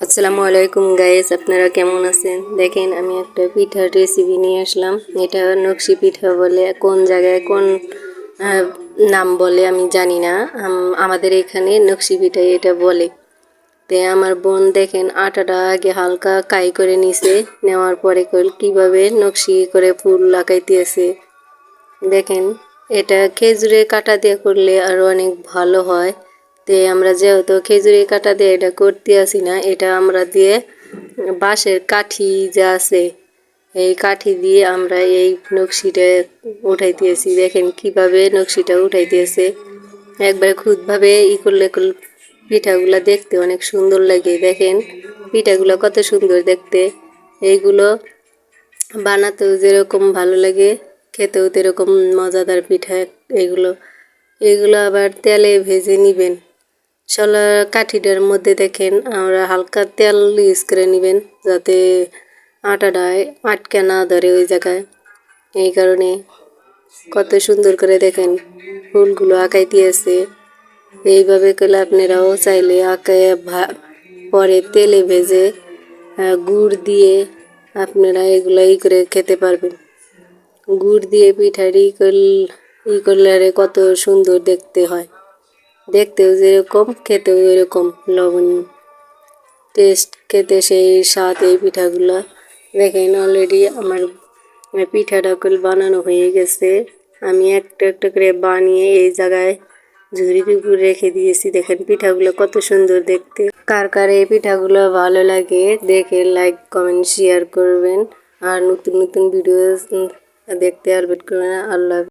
আসসালামু আলাইকুম গাইস আপনারা কেমন আছেন? দেখেন, আমি একটা পিঠার রেসিপি নিয়ে আসলাম। এটা নকশি পিঠা বলে, কোন জায়গায় কোন নাম বলে আমি জানি না। আমাদের এখানে নকশি পিঠা এটা বলে। তে আমার বোন দেখেন, আটাটা আগে হালকা কাই করে নিছে, নেওয়ার পরে কীভাবে নকশি করে ফুল লাগাইতেছে দেখেন, এটা খেজুরে কাটা দিয়ে করলে আরও অনেক ভালো হয়। তে আমরা যেহেতু খেজুরি কাটা দিয়ে এটা করতে আসি না, এটা আমরা দিয়ে বাঁশের কাঠি যা আছে, এই কাঠি দিয়ে আমরা এই নকশিটা উঠাইতেছি দেখেন কীভাবে নকশিটা উঠাইতেছে একবারে খুদভাবে ই করলে পিঠাগুলা দেখতে অনেক সুন্দর লাগে। দেখেন পিঠাগুলো কত সুন্দর দেখতে। এইগুলো বানাতেও যেরকম ভালো লাগে, খেতেও তেরকম মজাদার পিঠা এগুলো এগুলো আবার তেলে ভেজে নিবেন। শলা কাঠিটার মধ্যে দেখেন, আমরা হালকা তেল ইউজ করে নেবেন যাতে আটাটা আটকে না ধরে ওই জায়গায়। এই কারণে কত সুন্দর করে দেখেন, ফুলগুলো আঁকাই দিয়েছে। এইভাবে করলে আপনারাও চাইলে আঁকে পরে তেলে ভেজে গুড় দিয়ে আপনারা এগুলো ই করে খেতে পারবেন। গুড় দিয়ে পিঠার ই করল কত সুন্দর দেখতে হয়। দেখতেও যেরকম, খেতেও এরকম লবণ টেস্ট খেতে সেই স্বাদ এই পিঠাগুলো। দেখেন অলরেডি আমার পিঠাটা কল বানানো হয়ে গেছে। আমি একটা একটা করে বানিয়ে এই জায়গায় ঝুড়ির উপর রেখে দিয়েছি। দেখেন পিঠাগুলো কত সুন্দর দেখতে। কার কার এই পিঠাগুলো ভালো লাগে, দেখে লাইক কমেন্ট শেয়ার করবেন। আর নতুন নতুন ভিডিও দেখতে আর করবেন আল্লাহ।